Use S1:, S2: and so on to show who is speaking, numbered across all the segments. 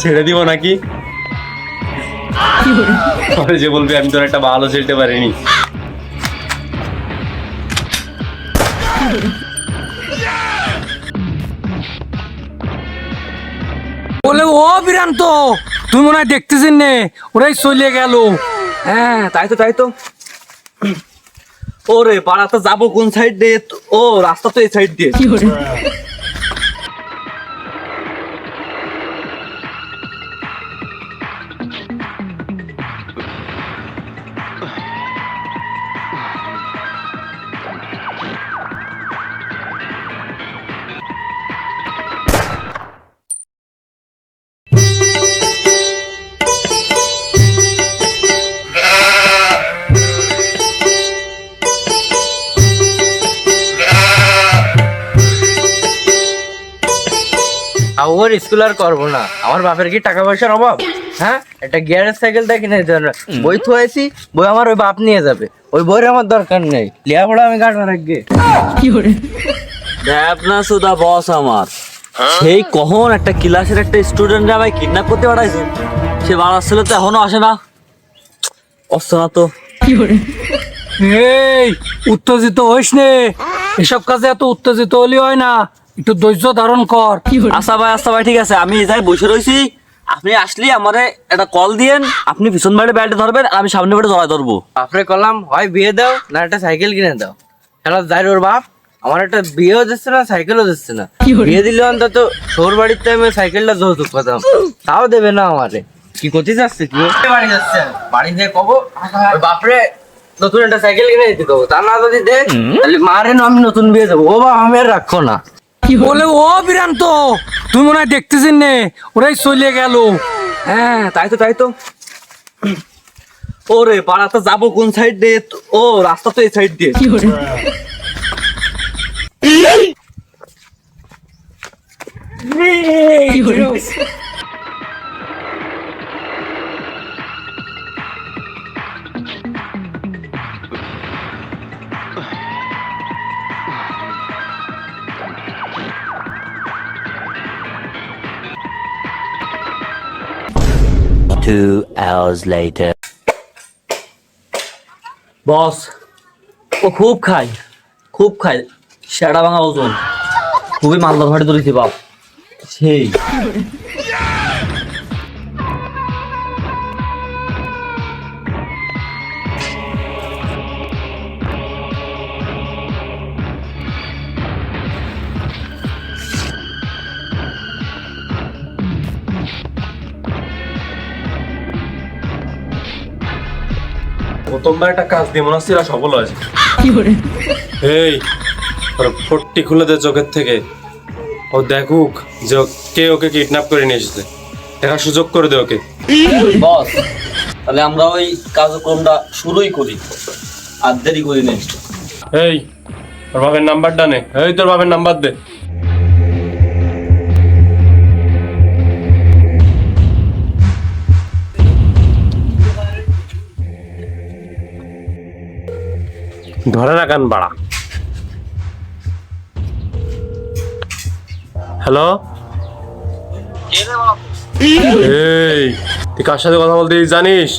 S1: ছেড়ে দিব নাকি? পরে যে বলবি আমি তোর একটা ভালো ছেড়তে পারিনি।
S2: বলে ও বিরান্ত তুমি মনে হয় দেখতেছেন নে ওরাই চলে গেল।
S3: হ্যাঁ তাই তো তাই তো। ওরে পাড়াতে যাব কোন সাইড দিয়ে? ও রাস্তা তো এই সাইড দিয়ে।
S4: স্কুল আর করব না। আমার বাপের কি টাকা পয়সার অভাব? হ্যাঁ? একটা গিয়ারের সাইকেলটা কিনে। বই থুয়েছি বই আমার ওই বাপ নিয়ে যাবে। ওই বইয়ের আমার দরকার নেই। লিয়াপড়া আমি কাটবো রাখবে
S3: দেখ না সুদা বস আমার। সেই কখন একটা ক্লাসের একটা স্টুডেন্ট আমায় কিডন্যাপ করতে পাঠাইছে? সে বাড়ার ছেলে তো এখনও আসে না। আসছে না তো।
S2: এই উত্তেজিত হইস নে। এসব কাজে এত উত্তেজিত হলি হয় না। একটু ধৈর্য ধারণ কর।
S3: আচ্ছা ভাই আচ্ছা ভাই ঠিক আছে। আমি যাই বসে রয়েছি আপনি আসলে আমারে একটা কল দিয়েন। আপনি পিছন বাড়ি ব্যাটে ধরবেন আর আমি সামনে বাড়ি জড়াই ধরবো।
S4: বাপরে কলাম হয় বিয়ে দাও না একটা সাইকেল কিনে দাও। খেলা যাই ওর বাপ আমার একটা বিয়েও দিচ্ছে না সাইকেলও দিচ্ছে না। বিয়ে দিলে অন্তত শোর বাড়িতে আমি সাইকেলটা যৌতুক পেতাম। তাও দেবে না আমারে। কি করতে যাচ্ছে কি বাড়ি যাচ্ছে। বাড়ি দিয়ে কবো। বাপরে নতুন একটা সাইকেল কিনে দিতে কবো। তা না যদি দে তাহলে মারে না আমি নতুন বিয়ে দেবো। ও বাবা আমি আর রাখো না।
S2: বলে ও বিরান্ত তুমি মনে হয় দেখতেছেন নে ওরাই চলে গেল।
S3: হ্যাঁ তাই তো তাই তো। ওরে পাড়াতে যাব কোন সাইড দিয়ে? ও রাস্তা তো এই সাইড দিয়ে।
S5: Two hours later.
S3: বস ও খুব খায় খুব খায় সেটা ভাঙা ওজন। খুবই মালদা ধরে তুলেছি বাপ। সেই।
S1: প্রথমবার একটা কাজ দিয়ে মনে হচ্ছে এরা সফল হয়েছে। এই ফটটি খুলে দে চোখের থেকে। ও দেখুক যে ও- কে ওকে কিডন্যাপ করে নিয়ে এসেছে। দেখার সুযোগ করে দে ওকে।
S3: বস তাহলে আমরা ওই কার্যক্রমটা শুরুই করি। আর দেরি করি নেই
S1: এই তোর বাপের নাম্বারটা নে। এই তোর বাপের নাম্বার দে। ধরে না কান বাড়া। হ্যালো? এই তুই কার সাথে কথা বলতে জানিস?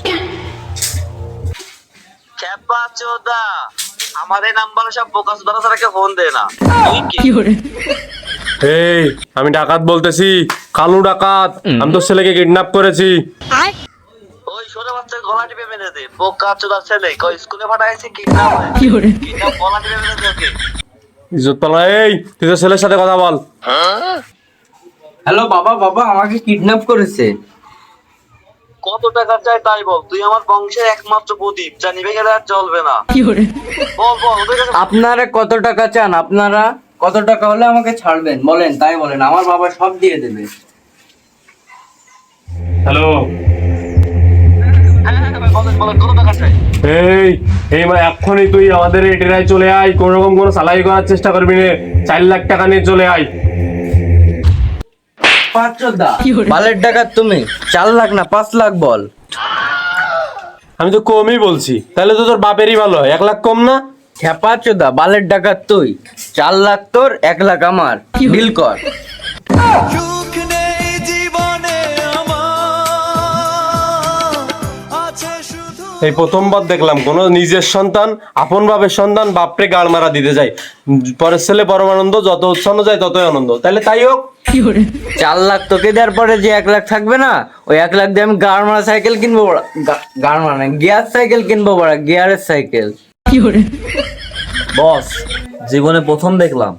S3: নাম্বারে সব বোকাস ছাড়া কেউ ফোন দেয় না।
S1: এই আমি ডাকাত বলতেছি কালু ডাকাত আমি তোর ছেলেকে কিডন্যাপ করেছি।
S3: গলা টিপে মেরে দে। বোকা চোদা ছেলে কই স্কুলে পাঠাইছে কি না? কি না গলা টিপে মেরে দে ওকে।
S1: ইজ্জত পালা এই তুই তোর ছেলের সাথে কথা বল।
S4: হ্যালো বাবা বাবা আমাকে কিডন্যাপ করেছে।
S3: কত টাকা চাই তাই বল তুই আমার বংশের একমাত্র প্রদীপ যা নিভে গেলে আর জ্বলবে না। বল বল ওদের কাছে
S4: আপনারা কত টাকা চান? আপনারা কত টাকা হলে আমাকে ছাড়বেন? বলেন তাই বলেন আমার বাবা সব দিয়ে দেবে।
S1: হ্যালো। এই এই মা এক্ষুনি তুই আমাদের এই ডেরায় চলে আয় কোন রকম কোনো সালাই করার চেষ্টা করবি না চার লাখ টাকা নিয়ে চলে আয়।
S4: বালের টাকা তুমি চার লাখ না পাঁচ লাখ বল।
S1: আমি তো কমই বলছি তাহলে তো তোর বাপেরই ভালো হয় এক লাখ কম না?
S4: খেপা চোদা বালের ডাকাত তুই চার লাখ তোর এক লাখ আমার। ডিল কর।
S1: এই প্রথমবার দেখলাম কোন নিজের সন্তান আপন বাপের সন্তান বাপরে গাড় মারা দিতে যায়। পরের ছেলে পরমানন্দ যত উৎসন্ন যায় ততই আনন্দ। তাহলে তাই হোক।
S4: চার লাখ তোকে দেওয়ার পরে যে এক লাখ থাকবে না ওই এক লাখ দিয়ে আমি গাড় মারা সাইকেল কিনবো গাড় মারা গিয়ার সাইকেল কিনবো বড়া গিয়ারের সাইকেল।
S3: বস জীবনে প্রথম দেখলাম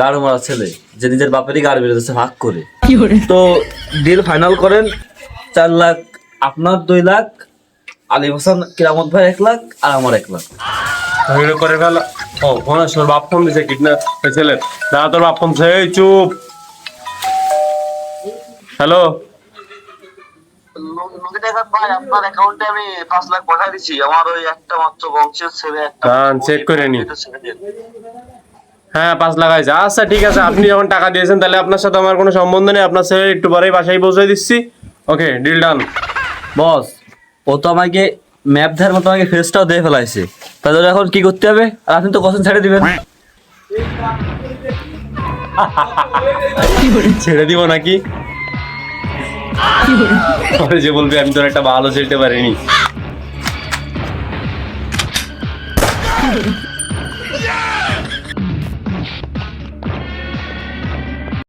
S3: গাড় মারা ছেলে যে নিজের বাপেরই গাড়ি বেরোতেছে ভাগ করে। তো ডিল ফাইনাল করেন চার লাখ আপনার দুই লাখ আলী হোসেন কিরামত ভাই এক লাখ আর আমার এক লাখ।
S1: এগুলো করে ফেলা। ও ফোন আসলে বাপ ফোন দিছে কিডন্যাপ হয়েছিল। দাদা তোর বাপ ফোন এই চুপ। হ্যালো?
S6: নদী টাকার ভাই আপনার অ্যাকাউন্টে আমি পাঁচ লাখ পাঠিয়ে দিচ্ছি আমার ওই একটা মাত্র বংশের ছেলে
S1: হ্যাঁ চেক করে নি।
S6: এটা ছেড়ে দিন।
S1: হ্যাঁ পাঁচ লাখ আছে আচ্ছা ঠিক আছে আপনি যখন টাকা দিয়েছেন তাহলে আপনার সাথে আমার কোনো সম্বন্ধ নেই। আপনার ছেলে একটু পরেই বাসায় পৌঁছে দিচ্ছি। Okay deal done.
S3: বস। ও তো আমাকে ম্যাপ ধার মতো আমাকে ফেসটাও দিয়ে ফেলাইছে। তাহলে এখন কি করতে হবে? আর আপনি তো কখন ছেড়ে দিবেন।
S1: ছেড়ে দিব নাকি? পরে যে বলবি, আমি তো একটা ভালো ছেড়তে পারিনি।